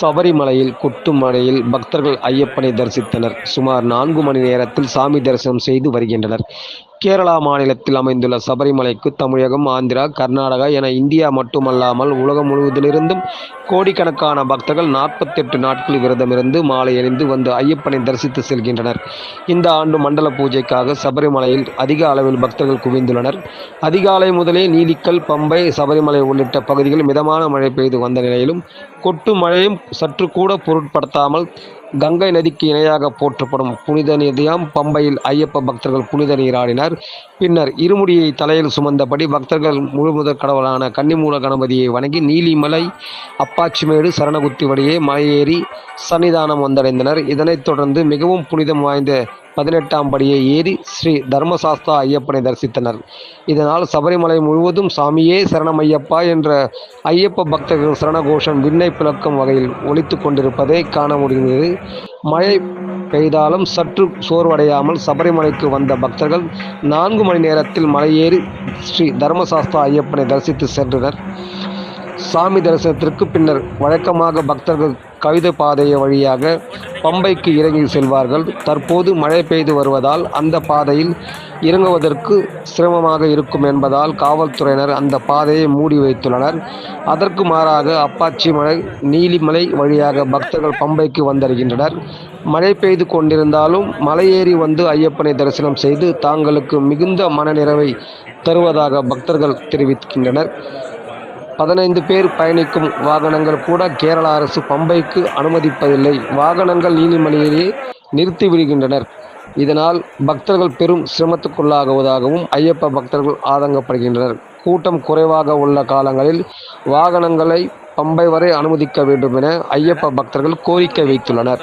சபரிமலையில் கொட்டும் மழையில் பக்தர்கள் ஐயப்பனை தரிசித்தனர். சுமார் நான்கு மணி நேரத்தில் சாமி தரிசனம் செய்து வருகின்றனர். கேரளா மாநிலத்தில் அமைந்துள்ள சபரிமலைக்கு தமிழகம் ஆந்திரா கர்நாடகா என இந்தியா மட்டுமல்லாமல் உலகம் முழுவதிலிருந்தும் கோடிக்கணக்கான பக்தர்கள் நாற்பத்தெட்டு நாட்கள் விரதமிருந்து மாலை அணிந்து வந்து ஐயப்பனை தரிசித்து செல்கின்றனர். இந்த ஆண்டு மண்டல பூஜைக்காக சபரிமலையில் அதிக அளவில் பக்தர்கள் குவிந்துள்ளனர். அதிகாலை முதலே நீலிக்கல் பம்பை சபரிமலை உள்ளிட்ட பகுதிகளில் மிதமான மழை பெய்து வந்த நிலையிலும் கொட்டு மழையும் சற்று கூட பொருட்படுத்தாமல் கங்கை நதிக்கு இணையாக போற்றப்படும் புனித நதியாம் பம்பையில் ஐயப்ப பக்தர்கள் புனித நீராடினர் பின்னர் இருமுடியை தலையில் சுமந்தபடி பக்தர்கள் முழுமுதற் கடவுளான கன்னிமூல கணபதியை வணங்கி நீலிமலை அப்பாச்சிமேடு சரணகுத்தி வழியே மலையேறி சன்னிதானம் வந்தடைந்தனர். இதனைத் தொடர்ந்து மிகவும் புனிதம் வாய்ந்த பதினெட்டாம் படியை ஏறி ஸ்ரீ தர்மசாஸ்தா ஐயப்பனை தரிசித்தனர். இதனால் சபரிமலை முழுவதும் சாமியே சரணம் ஐயப்பா என்ற ஐயப்ப பக்தர்கள் சரணகோஷம் விண்ணை பிளக்கும் வகையில் ஒழித்து கொண்டிருப்பதை காண முடிந்தது. மழை பெய்தாலும் சற்று சோர்வடையாமல் சபரிமலைக்கு வந்த பக்தர்கள் நான்கு மணி நேரத்தில் மலையேறி ஸ்ரீ தர்மசாஸ்தா ஐயப்பனை தரிசித்து சென்றனர். சாமி தரிசனத்திற்கு பின்னர் வழக்கமாக பக்தர்கள் கவிதை பாதை வழியாக பம்பைக்கு இறங்கி செல்வார்கள். தற்போது மழை பெய்து வருவதால் அந்த பாதையில் இறங்குவதற்கு சிரமமாக இருக்கும் என்பதால் காவல்துறையினர் அந்த பாதையை மூடி வைத்துள்ளனர். அதற்கு மாறாக அப்பாச்சி மலை நீலிமலை வழியாக பக்தர்கள் பம்பைக்கு வந்தருகின்றனர் மழை பெய்து கொண்டிருந்தாலும் மலையேறி வந்து ஐயப்பனை தரிசனம் செய்து தாங்களுக்கு மிகுந்த மனநிறைவை தருவதாக பக்தர்கள் தெரிவிக்கின்றனர். பதினைந்து பேர் பயணிக்கும் வாகனங்கள் கூட கேரள அரசு பம்பைக்கு அனுமதிப்பதில்லை. வாகனங்கள் நீலிமலையிலேயே நிறுத்தி விடுகின்றனர். இதனால் பக்தர்கள் பெரும் சிரமத்துக்குள்ளாகுவதாகவும் ஐயப்ப பக்தர்கள் ஆதங்கப்படுகின்றனர். கூட்டம் குறைவாக உள்ள காலங்களில் வாகனங்களை பம்பை வரை அனுமதிக்க வேண்டும் என ஐயப்ப பக்தர்கள் கோரிக்கை வைத்துள்ளனர்.